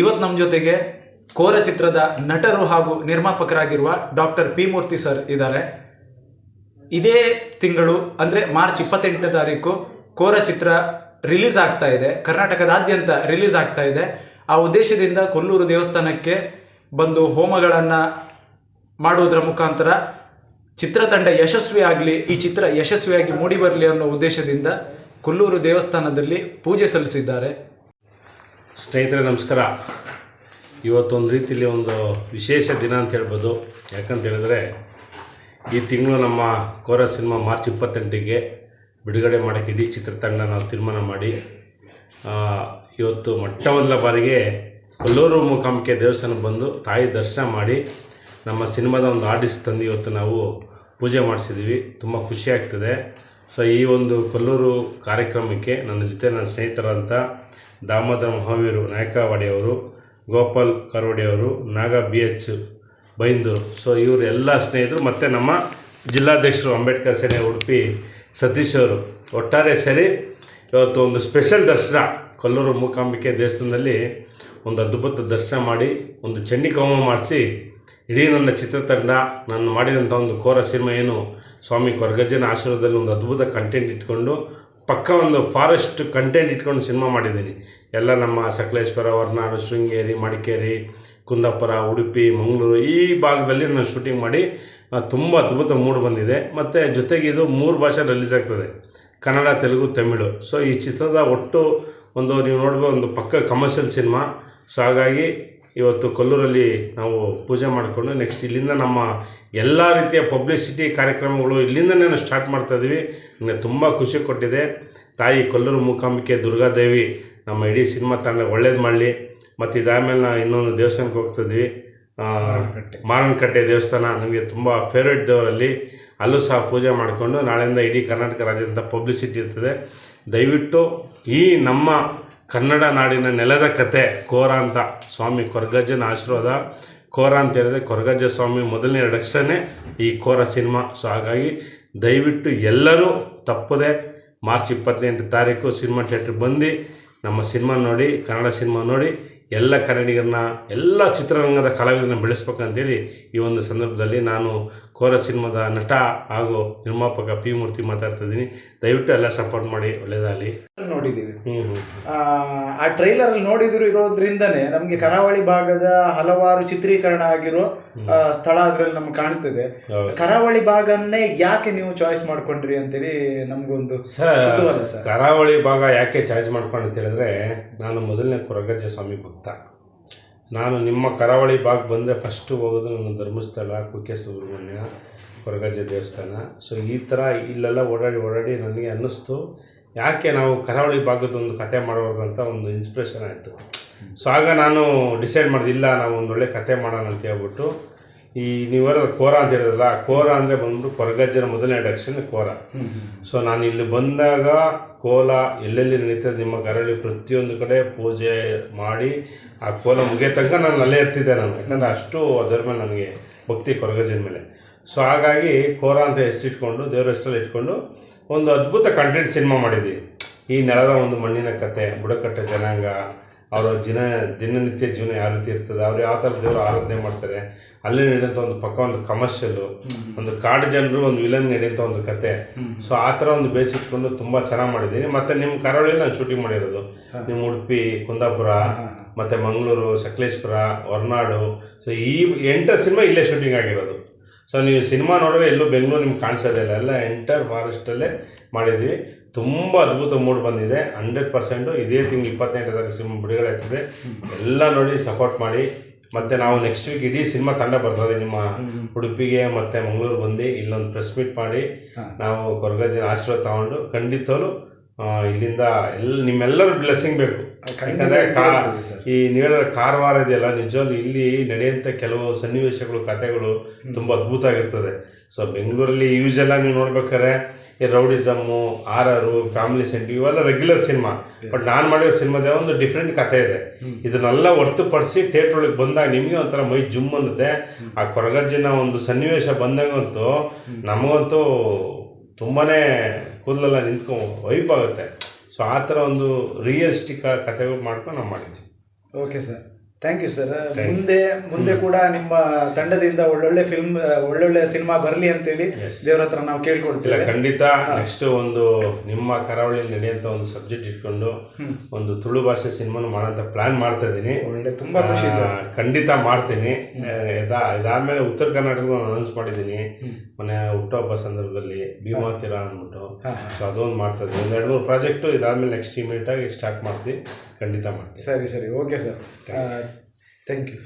ಇವತ್ತು ನಮ್ಮ ಜೊತೆಗೆ ಕೋರ ಚಿತ್ರದ ನಟರು ಹಾಗೂ ನಿರ್ಮಾಪಕರಾಗಿರುವ ಡಾಕ್ಟರ್ ಪಿ ಮೂರ್ತಿ ಸರ್ ಇದ್ದಾರೆ. ಇದೇ ತಿಂಗಳು, ಅಂದರೆ ಮಾರ್ಚ್ ಇಪ್ಪತ್ತೆಂಟನೇ ತಾರೀಕು ಕೋರ ಚಿತ್ರ ರಿಲೀಸ್ ಆಗ್ತಾ ಇದೆ. ಕರ್ನಾಟಕದಾದ್ಯಂತ ರಿಲೀಸ್ ಆಗ್ತಾ ಇದೆ. ಆ ಉದ್ದೇಶದಿಂದ ಕೊಲ್ಲೂರು ದೇವಸ್ಥಾನಕ್ಕೆ ಬಂದು ಹೋಮಗಳನ್ನು ಮಾಡುವುದರ ಮುಖಾಂತರ ಚಿತ್ರತಂಡ ಯಶಸ್ವಿ ಆಗಲಿ, ಈ ಚಿತ್ರ ಯಶಸ್ವಿಯಾಗಿ ಮೂಡಿ ಬರಲಿ ಅನ್ನೋ ಉದ್ದೇಶದಿಂದ ಕೊಲ್ಲೂರು ದೇವಸ್ಥಾನದಲ್ಲಿ ಪೂಜೆ ಸಲ್ಲಿಸಿದ್ದಾರೆ. ಸ್ನೇಹಿತರೆ, ನಮಸ್ಕಾರ. ಇವತ್ತೊಂದು ರೀತಿಯಲ್ಲಿ ಒಂದು ವಿಶೇಷ ದಿನ ಅಂತ ಹೇಳ್ಬೋದು. ಯಾಕಂತೇಳಿದ್ರೆ ಈ ತಿಂಗಳು ನಮ್ಮ ಕೋರ ಸಿನಿಮಾ ಮಾರ್ಚ್ ಇಪ್ಪತ್ತೆಂಟಿಗೆ ಬಿಡುಗಡೆ ಮಾಡೋಕ್ಕೆ ಇಡೀ ಚಿತ್ರತಂಡ ನಾವು ತೀರ್ಮಾನ ಮಾಡಿ ಇವತ್ತು ಮೊಟ್ಟ ಮೊದಲ ಬಾರಿಗೆ ಕೊಲ್ಲೂರು ಮುಖಾಮಿಕೆ ದೇವಸ್ಥಾನಕ್ಕೆ ಬಂದು ತಾಯಿ ದರ್ಶನ ಮಾಡಿ ನಮ್ಮ ಸಿನಿಮಾದ ಒಂದು ಆರ್ಟಿಸ್ಟ್ ತಂದು ಇವತ್ತು ನಾವು ಪೂಜೆ ಮಾಡಿಸಿದ್ದೀವಿ. ತುಂಬ ಖುಷಿ ಆಗ್ತದೆ. ಸೊ, ಈ ಒಂದು ಕೊಲ್ಲೂರು ಕಾರ್ಯಕ್ರಮಕ್ಕೆ ನನ್ನ ಜೊತೆ ನನ್ನ ಸ್ನೇಹಿತರಂತ ದಾಮೋದರ ಮಹಾವೀರು ನಾಯಕವಾಡಿಯವರು, ಗೋಪಾಲ್ ಕರೋಡೆಯವರು ನಾಗ ಬಿ ಎಚ್ ಬೈಂದೂರು. ಸೊ ಇವರು ಎಲ್ಲ ಸ್ನೇಹಿತರು, ಮತ್ತು ನಮ್ಮ ಜಿಲ್ಲಾಧ್ಯಕ್ಷರು ಅಂಬೇಡ್ಕರ್ ಸೇನೆ ಉಡುಪಿ ಸತೀಶ್ ಅವರು ಒಟ್ಟಾರೆ ಸೇರಿ ಇವತ್ತು ಒಂದು ಸ್ಪೆಷಲ್ ದರ್ಶನ, ಕೊಲ್ಲೂರು ಮೂಕಾಂಬಿಕೆ ದೇವಸ್ಥಾನದಲ್ಲಿ ಒಂದು ಅದ್ಭುತ ದರ್ಶನ ಮಾಡಿ, ಒಂದು ಚಂಡಿ ಹೋಮ ಮಾಡಿಸಿ, ಇಡೀ ನನ್ನ ಚಿತ್ರತಂಡ, ನಾನು ಮಾಡಿದಂಥ ಒಂದು ಕೋರ ಸಿನಿಮಾ ಏನು, ಸ್ವಾಮಿ ಕೊರಗಜ್ಜನ ಆಶೀರ್ವಾದದಲ್ಲಿ ಒಂದು ಅದ್ಭುತ ಕಂಟೆಂಟ್ ಇಟ್ಕೊಂಡು ಪಕ್ಕ ಒಂದು ಫಾರೆಸ್ಟ್ ಕಂಟೆಂಟ್ ಇಟ್ಕೊಂಡು ಸಿನಿಮಾ ಮಾಡಿದ್ದೀನಿ. ಎಲ್ಲ ನಮ್ಮ ಸಕಲೇಶ್ವರ, ಹೊರನಾಡು, ಶೃಂಗೇರಿ, ಮಡಿಕೇರಿ, ಕುಂದಾಪುರ, ಉಡುಪಿ, ಮಂಗಳೂರು ಈ ಭಾಗದಲ್ಲಿ ನಾನು ಶೂಟಿಂಗ್ ಮಾಡಿ ತುಂಬ ಅದ್ಭುತ ಮೂಡ್ ಬಂದಿದೆ. ಮತ್ತು ಜೊತೆಗೆ ಇದು ಮೂರು ಭಾಷೆ ರಿಲೀಸ್ ಆಗ್ತದೆ. ಕನ್ನಡ, ತೆಲುಗು, ತಮಿಳು. ಸೊ ಈ ಚಿತ್ರದ ಒಟ್ಟು ಒಂದು ನೀವು ನೋಡ್ಬೋದು ಒಂದು ಪಕ್ಕ ಕಮರ್ಷಿಯಲ್ ಸಿನಿಮಾ ಸೊ ಹಾಗಾಗಿ ಇವತ್ತು ಕೊಲ್ಲೂರಲ್ಲಿ ನಾವು ಪೂಜೆ ಮಾಡಿಕೊಂಡು ನೆಕ್ಸ್ಟ್ ಇಲ್ಲಿಂದ ನಮ್ಮ ಎಲ್ಲ ರೀತಿಯ ಪಬ್ಲಿಸಿಟಿ ಕಾರ್ಯಕ್ರಮಗಳು ಇಲ್ಲಿಂದನೇ ಸ್ಟಾರ್ಟ್ ಮಾಡ್ತಾ ಇದ್ದೀವಿ ನನಗೆ ತುಂಬ ಖುಷಿ ಕೊಟ್ಟಿದೆ. ತಾಯಿ ಕೊಲ್ಲೂರು ಮೂಕಾಂಬಿಕೆ ದುರ್ಗಾದೇವಿ ನಮ್ಮ ಇಡೀ ಸಿನಿಮಾ ತಂಡ ಒಳ್ಳೇದು ಮಾಡಲಿ. ಮತ್ತು ಇದಾದಮೇಲೆ ನಾವು ಇನ್ನೊಂದು ದೇವಸ್ಥಾನಕ್ಕೆ ಹೋಗ್ತಿದ್ವಿ ಮಾರನಕಟ್ಟೆ. ದೇವಸ್ಥಾನ ನನಗೆ ತುಂಬ ಫೇವ್ರೇಟ್ ದೇವರಲ್ಲಿ. ಅಲ್ಲೂ ಸಹ ಪೂಜೆ ಮಾಡಿಕೊಂಡು ನಾಳೆಯಿಂದ ಇಡೀ ಕರ್ನಾಟಕ ರಾಜ್ಯದಿಂದ ಪಬ್ಲಿಸಿಟಿ ಇರ್ತದೆ. ದಯವಿಟ್ಟು ಈ ನಮ್ಮ ಕನ್ನಡ ನಾಡಿನ ನೆಲದ ಕತೆ ಕೋರ ಅಂತ ಸ್ವಾಮಿ ಕೊರಗಜ್ಜನ ಆಶೀರ್ವಾದ. ಕೋರ ಅಂತ ಹೇಳಿದ್ರೆ ಕೊರಗಜ್ಜ ಸ್ವಾಮಿ ಮೊದಲನೇ ಎರಡು ಅಕ್ಷರನೇ ಈ ಕೋರ ಸಿನಿಮಾ. ಸೊ ಹಾಗಾಗಿ ದಯವಿಟ್ಟು ಎಲ್ಲರೂ ತಪ್ಪದೆ ಮಾರ್ಚ್ ಇಪ್ಪತ್ತೆಂಟು ತಾರೀಕು ಸಿನಿಮಾ ಥಿಯೇಟ್ರಿಗೆ ಬಂದು ನಮ್ಮ ಸಿನಿಮಾ ನೋಡಿ, ಕನ್ನಡ ಸಿನಿಮಾ ನೋಡಿ, ಎಲ್ಲ ಕನ್ನಡಿಗರನ್ನ, ಎಲ್ಲ ಚಿತ್ರರಂಗದ ಕಲಾವಿದರನ್ನ ಬೆಳೆಸ್ಬೇಕಂತೇಳಿ ಈ ಒಂದು ಸಂದರ್ಭದಲ್ಲಿ ನಾನು ಕೋರ ಸಿನಿಮಾದ ನಟ ಹಾಗೂ ನಿರ್ಮಾಪಕ ಪಿ ಮೂರ್ತಿ ಮಾತಾಡ್ತಾ ಇದ್ದೀನಿ. ದಯವಿಟ್ಟು ಎಲ್ಲ ಸಪೋರ್ಟ್ ಮಾಡಿ, ಒಳ್ಳೆಯದಾಗಲಿ. ನೋಡಿದ್ದೀವಿ. ಆ, ಆ ಟ್ರೈಲರ್ ಅಲ್ಲಿ ನೋಡಿದ್ರು ಇರೋದ್ರಿಂದನೇ ನಮ್ಗೆ ಕರಾವಳಿ ಭಾಗದ ಹಲವಾರು ಚಿತ್ರೀಕರಣ ಆಗಿರೋ ಸ್ಥಳ ಅದ್ರಲ್ಲಿ ನಮ್ಗೆ ಕಾಣ್ತದೆ. ಕರಾವಳಿ ಭಾಗನ್ನೇ ಯಾಕೆ ನೀವು ಚಾಯ್ಸ್ ಮಾಡ್ಕೊಂಡ್ರಿ ಅಂತೇಳಿ ನಮ್ಗೊಂದು ಕರಾವಳಿ ಭಾಗ ಯಾಕೆ ಚಾಯ್ಸ್ ಮಾಡ್ಕೊಂಡು ಅಂತ ಹೇಳಿದ್ರೆ ನಾನು ಮೊದಲನೇ ಕೊರಗಜ್ಜ ಸ್ವಾಮಿ ಭಕ್ತ. ನಾನು ನಿಮ್ಮ ಕರಾವಳಿ ಭಾಗ ಬಂದರೆ ಫಸ್ಟು ಹೋಗೋದು ನನ್ನ ಧರ್ಮಸ್ಥಳ ಕುಕ್ಕೆ ಸುಬ್ರಹ್ಮಣ್ಯ ಕೊರಗಜ್ಜ ದೇವಸ್ಥಾನ. ಸೊ ಈ ಥರ ಇಲ್ಲೆಲ್ಲ ಓಡಾಡಿ ಓಡಾಡಿ ನನಗೆ ಅನ್ನಿಸ್ತು. ಯಾಕೆ ನಾವು ಕರಾವಳಿ ಭಾಗದ ಒಂದು ಕತೆ ಮಾಡೋದು ಅಂತ ಒಂದು ಇನ್ಸ್ಪಿರೇಷನ್ ಆಯಿತು. ಸೊ ಆಗ ನಾನು ಡಿಸೈಡ್ ಮಾಡಿದೆ, ಇಲ್ಲ, ನಾವು ಒಂದು ಒಳ್ಳೆ ಕತೆ ಮಾಡೋಣ ಅಂತ ಹೇಳ್ಬಿಟ್ಟು, ಈ ನೀವರ ಕೋರ ಅಂತ ಹೇಳಿದ್ರಲ್ಲ ಕೋರ ಅಂದರೆ ಬಂದ್ಬಿಟ್ಟು ಕೊರಗಜ್ಜನ ಮೊದಲನೇ ಡಕ್ಷನ್ ಕೋರ. ಸೊ ನಾನು ಇಲ್ಲಿ ಬಂದಾಗ ಕೋಲ ಎಲ್ಲೆಲ್ಲಿ ನಡೀತದೆ ನಿಮ್ಮ ಕರಳಿ ಪ್ರತಿಯೊಂದು ಕಡೆ ಪೂಜೆ ಮಾಡಿ, ಆ ಕೋಲ ಮುಗಿಯೋ ತನಕ ನಾನು ಅಲ್ಲೇ ಇರ್ತಿದ್ದೆ ನಾನು. ಯಾಕಂದರೆ ಅಷ್ಟು ಅದರ ಮೇಲೆ ನನಗೆ ಭಕ್ತಿ ಕೊರಗಜ್ಜನ ಮೇಲೆ. ಸೊ ಹಾಗಾಗಿ ಕೋರ ಅಂತ ಹೆಸರಿಟ್ಕೊಂಡು, ದೇವ್ರ ಹೆಸರಲ್ಲಿ ಇಟ್ಕೊಂಡು ಒಂದು ಅದ್ಭುತ ಕಂಟೆಂಟ್ ಸಿನಿಮಾ ಮಾಡಿದ್ದೀವಿ ಈ ನೆಲದ ಒಂದು ಮಣ್ಣಿನ ಕತೆ ಬುಡಕಟ್ಟ ಜನಾಂಗ ಅವರ ದಿನ ದಿನನಿತ್ಯ ಜೀವನ ಯಾವ ರೀತಿ ಇರ್ತದೆ ಅವ್ರು ಯಾವ ಥರ ದೇವರು ಆರಾಧನೆ ಮಾಡ್ತಾರೆ ಅಲ್ಲಿ ನಡೆಯುವಂಥ ಒಂದು ಪಕ್ಕ ಒಂದು ಕಮರ್ಷಿಯಲ್ಲು ಒಂದು ಕಾಡು ಜನರು ಒಂದು ವಿಲನ್ ನಡೆಯುವಂಥ ಒಂದು ಕತೆ. ಸೊ ಆ ಥರ ಒಂದು ಬೇಸ್ ಇಟ್ಕೊಂಡು ತುಂಬ ಚೆನ್ನಾಗಿ ಮಾಡಿದ್ದೀನಿ. ಮತ್ತು ನಿಮ್ಮ ಕರಾವಳಿಯಲ್ಲಿ ನಾನು ಶೂಟಿಂಗ್ ಮಾಡಿರೋದು. ನಿಮ್ಮ ಉಡುಪಿ ಕುಂದಾಪುರ ಮತ್ತು ಮಂಗಳೂರು ಸಕಲೇಶ್ಪುರ ಹೊರನಾಡು. ಸೊ ಈ ಎಂಟರ್ ಸಿನಿಮಾ ಇಲ್ಲೇ ಶೂಟಿಂಗ್ ಆಗಿರೋದು. ಸೊ ನೀವು ಸಿನಿಮಾ ನೋಡಿದ್ರೆ ಎಲ್ಲೂ ಬೆಂಗಳೂರು ನಿಮ್ಗೆ ಕಾಣಿಸೋದಿಲ್ಲ ಎಲ್ಲ ಎಂಟರ್ ಫಾರೆಸ್ಟಲ್ಲೇ ಮಾಡಿದ್ವಿ ತುಂಬ ಅದ್ಭುತ ಮೂಡ್ ಬಂದಿದೆ. ಹಂಡ್ರೆಡ್ ಪರ್ಸೆಂಟು ಇದೇ ತಿಂಗಳು ಇಪ್ಪತ್ತೆಂಟು ತಾರೀಕು ಸಿನಿಮಾ ಬಿಡುಗಡೆ ಆಗ್ತದೆ. ಎಲ್ಲ ನೋಡಿ ಸಪೋರ್ಟ್ ಮಾಡಿ. ಮತ್ತು ನಾವು ನೆಕ್ಸ್ಟ್ ವೀಕ್ ಇಡೀ ಸಿನಿಮಾ ತಂಡ ಬರ್ತದೆ ನಿಮ್ಮ ಉಡುಪಿಗೆ ಮತ್ತು ಮಂಗಳೂರು ಬಂದು ಇಲ್ಲೊಂದು ಪ್ರೆಸ್ ಮೀಟ್ ಮಾಡಿ ನಾವು ಕೊರಗಜ್ಜನ ಆಶೀರ್ವಾದ ತಗೊಂಡು ಖಂಡಿತವೂ ಇಲ್ಲಿಂದ ಎಲ್ಲ ನಿಮ್ಮೆಲ್ಲರೂ ಬ್ಲೆಸ್ಸಿಂಗ್ ಬೇಕು. ಯಾಕಂದರೆ ಕಾ ಈ ನೀಳ ಕಾರವಾರ ಇದೆಯಲ್ಲ ನಿಜವಾಗ್ಲೂ ಇಲ್ಲಿ ನಡೆಯುವಂಥ ಕೆಲವು ಸನ್ನಿವೇಶಗಳು ಕಥೆಗಳು ತುಂಬ ಅದ್ಭುತ ಆಗಿರ್ತದೆ. ಸೊ ಬೆಂಗಳೂರಲ್ಲಿ ಯೂಸ್ ಎಲ್ಲ ನೀವು ನೋಡ್ಬೇಕಾದ್ರೆ ಈ ರೌಡಿಸಮ್ಮು ಆರರು ಫ್ಯಾಮಿಲಿ ಸೆಂಟು ಇವೆಲ್ಲ ರೆಗ್ಯುಲರ್ ಸಿನಿಮಾ ಬಟ್ ನಾನು ಮಾಡಿರೋ ಸಿನಿಮಾದ ಒಂದು ಡಿಫ್ರೆಂಟ್ ಕಥೆ ಇದೆ. ಇದನ್ನೆಲ್ಲ ಹೊರತುಪಡಿಸಿ ಥಿಯೇಟರ್ ಒಳಗೆ ಬಂದಾಗ ನಿಮಗೆ ಒಂಥರ ಮೈ ಜುಮ್ ಅನ್ನುತ್ತೆ. ಆ ಕೊರಗಜ್ಜಿನ ಒಂದು ಸನ್ನಿವೇಶ ಬಂದಾಗಂತೂ ನಮಗಂತೂ ತುಂಬಾ ಕೂದಲೆಲ್ಲ ನಿಂತ್ಕೊಂಡು ವೈಪ್ ಆಗುತ್ತೆ. ಸೊ ಆ ಥರ ಒಂದು ರಿಯಲಿಸ್ಟಿಕ್ ಕಥೆಗಳು ಮಾಡ್ಕೊಂಡು ನಾವು ಮಾಡಿದ್ದೀವಿ okay sir thank you sir ಮುಂದೆ ಮುಂದೆ ಕೂಡ ನಿಮ್ಮ ತಂಡದಿಂದ ಒಳ್ಳೊಳ್ಳೆ ಫಿಲ್ಮ್ ಒಳ್ಳೊಳ್ಳೆ ಸಿನಿಮಾ ಬರಲಿ ಅಂತೇಳಿ ದೇವ್ರ ಹತ್ರ ನಾವು ಕೇಳ್ಕೊಡ್ತೀವಿ ಖಂಡಿತ ನೆಕ್ಸ್ಟ್ ಒಂದು ನಿಮ್ಮ ಕರಾವಳಿ ನಡೆಯುವಂಥ ಒಂದು ಸಬ್ಜೆಕ್ಟ್ ಇಟ್ಕೊಂಡು ಒಂದು ತುಳು ಭಾಷೆ ಸಿನಿಮಾನು ಮಾಡೋಂಥ ಪ್ಲಾನ್ ಮಾಡ್ತಾ ಇದ್ದೀನಿ. ಒಳ್ಳೆ ತುಂಬಾ ಖುಷಿ ಸರ್ ಖಂಡಿತ ಮಾಡ್ತೀನಿ. ಇದಾದ್ಮೇಲೆ ಉತ್ತರ ಕರ್ನಾಟಕದ ಅನೌನ್ಸ್ ಮಾಡಿದ್ದೀನಿ. ಮೊನ್ನೆ ಹುಟ್ಟುಹಬ್ಬ ಸಂದರ್ಭದಲ್ಲಿ ಭೀಮಾತಿರ ಅಂದ್ಬಿಟ್ಟು. ಸೊ ಅದೊಂದು ಮಾಡ್ತಾ ಇದ್ದೀನಿ. ಒಂದು ಎರಡು ಮೂರು ಪ್ರಾಜೆಕ್ಟು ಇದಾದ್ಮೇಲೆ ನೆಕ್ಸ್ಟ್ ಇಮಿಡಿಯೇಟಾಗಿ ಸ್ಟಾರ್ಟ್ ಮಾಡ್ತೀವಿ ಖಂಡಿತ ಮಾಡ್ತೀವಿ ಸರಿ ಸರಿ. Okay sir thank you